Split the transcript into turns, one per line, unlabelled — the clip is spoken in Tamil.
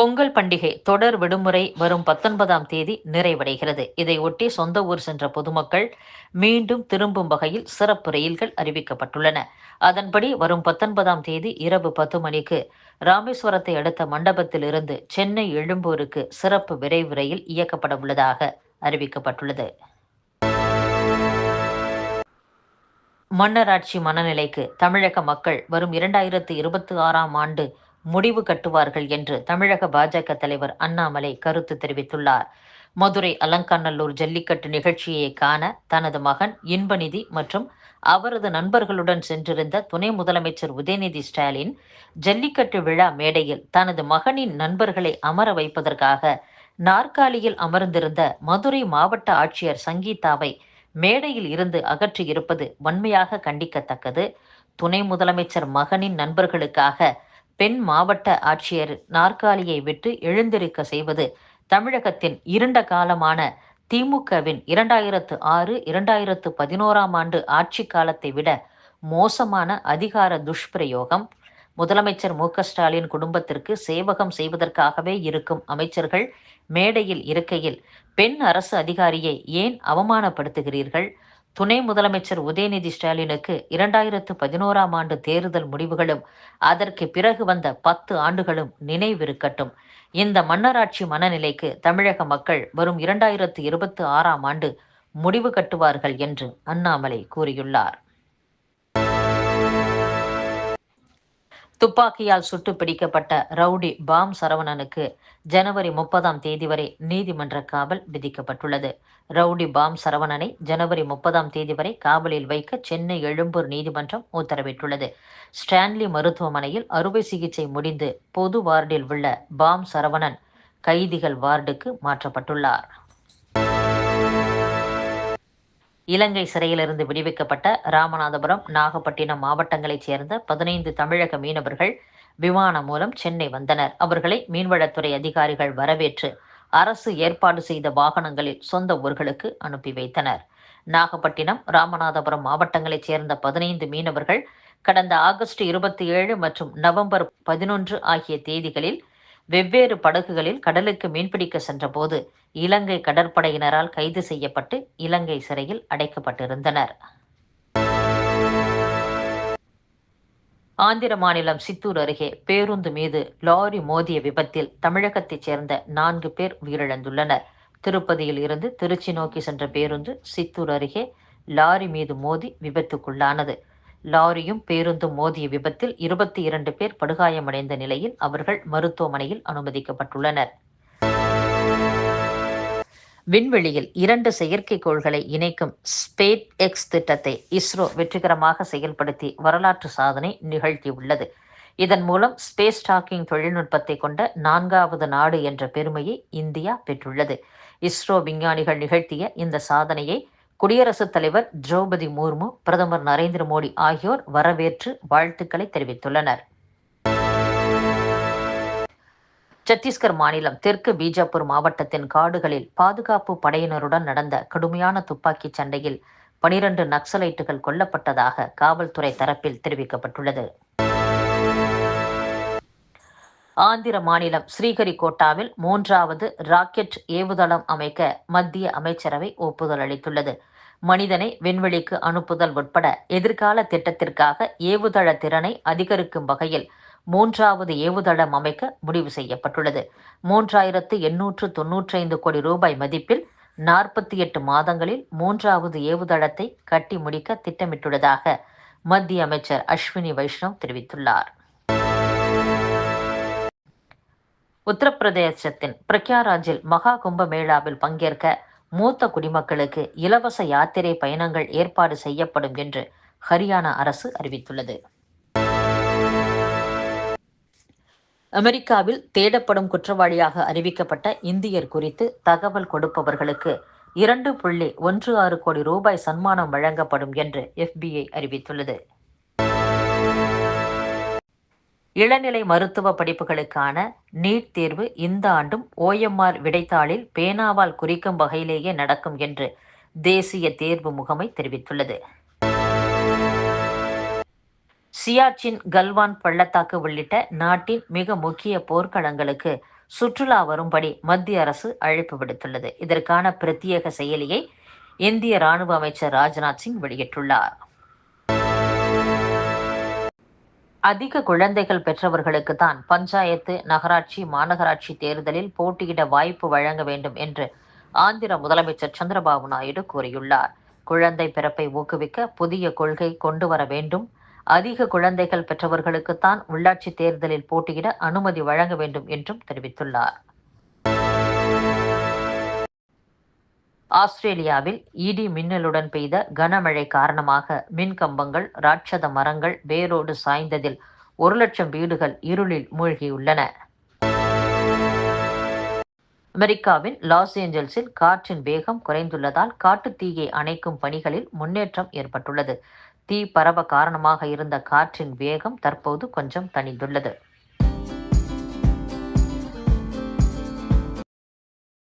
பொங்கல் பண்டிகை தொடர் விடுமுறை வரும் பத்தொன்பதாம் தேதி நிறைவடைகிறது. இதையொட்டி சொந்த ஊர் சென்ற பொதுமக்கள் மீண்டும் திரும்பும் வகையில் சிறப்பு ரயில்கள் அறிவிக்கப்பட்டுள்ளன. அதன்படி வரும் பத்தொன்பதாம் தேதி இரவு பத்து மணிக்கு ராமேஸ்வரத்தை அடுத்த மண்டபத்தில் இருந்து சென்னை எழும்பூருக்கு சிறப்பு விரைவு ரயில் இயக்கப்பட உள்ளதாக அறிவிக்கப்பட்டுள்ளது. மன்னராட்சி மனநிலைக்கு தமிழக மக்கள் வரும் இரண்டாயிரத்தி இருபத்தி ஆறாம் ஆண்டு முடிவு கட்டுவார்கள் என்று தமிழக பாஜக தலைவர் அண்ணாமலை கருத்து தெரிவித்துள்ளார். மதுரை அலங்காநல்லூர் ஜல்லிக்கட்டு நிகழ்ச்சியை காண தனது மகன் இன்பநிதி மற்றும் அவரது நண்பர்களுடன் சென்றிருந்த துணை முதலமைச்சர் உதயநிதி ஸ்டாலின் ஜல்லிக்கட்டு விழா மேடையில் தனது மகனின் நண்பர்களை அமர வைப்பதற்காக நாற்காலியில் அமர்ந்திருந்த மதுரை மாவட்ட ஆட்சியர் சங்கீதாவை மேடையில் இருந்து அகற்றியிருப்பது வன்மையாக கண்டிக்கத்தக்கது. துணை முதலமைச்சர் மகனின் நண்பர்களுக்காக பெண் மாவட்ட ஆட்சியர் நாற்காலியை விட்டு எழுந்திருக்க செய்வது தமிழகத்தின் இருண்ட காலமான திமுகவின் இரண்டாயிரத்து ஆறு இரண்டாயிரத்து பதினோராம் ஆண்டு ஆட்சி காலத்தை விட மோசமான அதிகார துஷ்பிரயோகம். முதலமைச்சர் மு ஸ்டாலின் குடும்பத்திற்கு சேவகம் செய்வதற்காகவே இருக்கும் அமைச்சர்கள் மேடையில் இருக்கையில் பெண் அரசு அதிகாரியை ஏன் அவமானப்படுத்துகிறீர்கள்? துணை முதலமைச்சர் உதயநிதி ஸ்டாலினுக்கு இரண்டாயிரத்து பதினோராம் ஆண்டு தேர்தல் முடிவுகளும் அதற்கு பிறகு வந்த பத்து ஆண்டுகளும் நினைவிருக்கட்டும். இந்த மன்னராட்சி மனநிலைக்கு தமிழக மக்கள் வரும் இரண்டாயிரத்து இருபத்தி ஆறாம் ஆண்டு முடிவு கட்டுவார்கள் என்று அண்ணாமலை கூறியுள்ளார். துப்பாக்கியால் சுட்டு பிடிக்கப்பட்ட ரவுடி பாம் சரவணனுக்கு ஜனவரி முப்பதாம் தேதி வரை நீதிமன்ற காவல் விதிக்கப்பட்டுள்ளது. ரவுடி பாம் சரவணனை ஜனவரி முப்பதாம் தேதி வரை காவலில் வைக்க சென்னை எழும்பூர் நீதிமன்றம் உத்தரவிட்டுள்ளது. ஸ்டான்லி மருத்துவமனையில் அறுவை சிகிச்சை முடிந்து பொது வார்டில் உள்ள பாம் சரவணன் கைதிகள் வார்டுக்கு மாற்றப்பட்டுள்ளார். இலங்கை சிறையிலிருந்து விடுவிக்கப்பட்ட ராமநாதபுரம் நாகப்பட்டினம் மாவட்டங்களைச் சேர்ந்த பதினைந்து தமிழக மீனவர்கள் விமானம் மூலம் சென்னை வந்தனர். அவர்களை மீன்வளத்துறை அதிகாரிகள் வரவேற்று அரசு ஏற்பாடு செய்த வாகனங்களில் சொந்த ஊர்களுக்கு அனுப்பி வைத்தனர். நாகப்பட்டினம் ராமநாதபுரம் மாவட்டங்களைச் சேர்ந்த பதினைந்து மீனவர்கள் கடந்த ஆகஸ்ட் இருபத்தி ஏழு மற்றும் நவம்பர் பதினொன்று ஆகிய தேதிகளில் வெவ்வேறு படகுகளில் கடலுக்கு மீன்பிடிக்க சென்றபோது இலங்கை கடற்படையினரால் கைது செய்யப்பட்டு இலங்கை சிறையில் அடைக்கப்பட்டிருந்தனர். ஆந்திர மாநிலம் சித்தூர் அருகே பேருந்து மீது லாரி மோதிய விபத்தில் தமிழகத்தைச் சேர்ந்த நான்கு பேர் உயிரிழந்துள்ளனர். திருப்பதியில் இருந்து திருச்சி நோக்கி சென்ற பேருந்து சித்தூர் அருகே லாரி மீது மோதி விபத்துக்குள்ளானது. லாரியும் பேருந்தும் மோதிய விபத்தில் இருபத்தி இரண்டு பேர் படுகாயமடைந்த நிலையில் அவர்கள் மருத்துவமனையில் அனுமதிக்கப்பட்டுள்ளனர். விண்வெளியில் இரண்டு செயற்கைக்கோள்களை இணைக்கும் ஸ்பேட் எக்ஸ் திட்டத்தை இஸ்ரோ வெற்றிகரமாக செயல்படுத்தி வரலாற்று சாதனை நிகழ்த்தியுள்ளது. இதன் மூலம் ஸ்பேஸ் டாக்கிங் தொழில்நுட்பத்தை கொண்ட நான்காவது நாடு என்ற பெருமையை இந்தியா பெற்றுள்ளது. இஸ்ரோ விஞ்ஞானிகள் நிகழ்த்திய இந்த சாதனையை குடியரசுத் தலைவர் திரௌபதி முர்மு பிரதமர் நரேந்திர மோடி ஆகியோர் வரவேற்று வாழ்த்துக்களை தெரிவித்துள்ளனர். சத்தீஸ்கர் மாநிலம் தெற்கு பீஜாப்பூர் மாவட்டத்தின் காடுகளில் பாதுகாப்பு படையினருடன் நடந்த கடுமையான துப்பாக்கிச் சண்டையில் பனிரண்டு நக்சலைட்டுகள் கொல்லப்பட்டதாக காவல்துறை தரப்பில் தெரிவிக்கப்பட்டுள்ளது. ஆந்திர மாநிலம் ஸ்ரீஹரிகோட்டாவில் மூன்றாவது ராக்கெட் ஏவுதளம் அமைக்க மத்திய அமைச்சரவை ஒப்புதல் அளித்துள்ளது. மனிதனை விண்வெளிக்கு அனுப்புதல் உட்பட எதிர்கால திட்டத்திற்காக ஏவுதள திறனை அதிகரிக்கும் வகையில் மூன்றாவது ஏவுதளம் அமைக்க முடிவு செய்யப்பட்டுள்ளது. மூன்றாயிரத்து எண்ணூற்று தொன்னூற்றைந்து கோடி ரூபாய் மதிப்பில் நாற்பத்தி எட்டு மாதங்களில் மூன்றாவது ஏவுதளத்தை கட்டி முடிக்க திட்டமிட்டுள்ளதாக மத்திய அமைச்சர் அஸ்வினி வைஷ்ணவ் தெரிவித்துள்ளார். உத்தரப்பிரதேசத்தின் பிரக்யாராஜில் மகா கும்பமேளாவில் பங்கேற்க மூத்த குடிமக்களுக்கு இலவச யாத்திரை பயணங்கள் ஏற்பாடு செய்யப்படும் என்று ஹரியானா அரசு அறிவித்துள்ளது. அமெரிக்காவில் தேடப்படும் குற்றவாளியாக அறிவிக்கப்பட்ட இந்தியர் குறித்து தகவல் கொடுப்பவர்களுக்கு இரண்டு புள்ளி ஒன்று ஆறு கோடி ரூபாய் சன்மானம் வழங்கப்படும் என்று எஃபிஐ அறிவித்துள்ளது. இளநிலை மருத்துவ படிப்புகளுக்கான நீட் தேர்வு இந்த ஆண்டும் ஓஎம்ஆர் விடைத்தாளில் பேனாவால் குறிக்கும் வகையிலேயே நடக்கும் என்று தேசிய தேர்வு முகமை தெரிவித்துள்ளது. சியாச்சின் கல்வான் பள்ளத்தாக்கு உள்ளிட்ட நாட்டின் மிக முக்கிய போர்க்களங்களுக்கு சுற்றுலா வரும்படி மத்திய அரசு அழைப்பு விடுத்துள்ளது. இதற்கான பிரத்யேக செயலியை இந்திய ராணுவ அமைச்சர் ராஜ்நாத் சிங் வெளியிட்டுள்ளார். அதிக குழந்தைகள் பெற்றவர்களுக்கு தான் பஞ்சாயத்து நகராட்சி மாநகராட்சி தேர்தலில் போட்டியிட வாய்ப்பு வழங்க வேண்டும் என்று ஆந்திர முதலமைச்சர் சந்திரபாபு நாயுடு கூறியுள்ளார். குழந்தை பிறப்பை ஊக்குவிக்க புதிய கொள்கை கொண்டு வர வேண்டும். அதிக குழந்தைகள் பெற்றவர்களுக்குத்தான் உள்ளாட்சி தேர்தலில் போட்டியிட அனுமதி வழங்க வேண்டும் என்றும் தெரிவித்துள்ளார். ஆஸ்திரேலியாவில் இடி மின்னலுடன் பெய்த கனமழை காரணமாக மின்கம்பங்கள் ராட்சத மரங்கள் வேரோடு சாய்ந்ததில் ஒரு லட்சம் வீடுகள் இருளில் மூழ்கியுள்ளன. அமெரிக்காவின் லாஸ் ஏஞ்சல்ஸில் காற்றின் வேகம் குறைந்துள்ளதால் காட்டுத் தீயை அணைக்கும் பணிகளில் முன்னேற்றம் ஏற்பட்டுள்ளது. தீ பரவ காரணமாக இருந்த காற்றின் வேகம் தற்போது கொஞ்சம் தணிந்துள்ளது.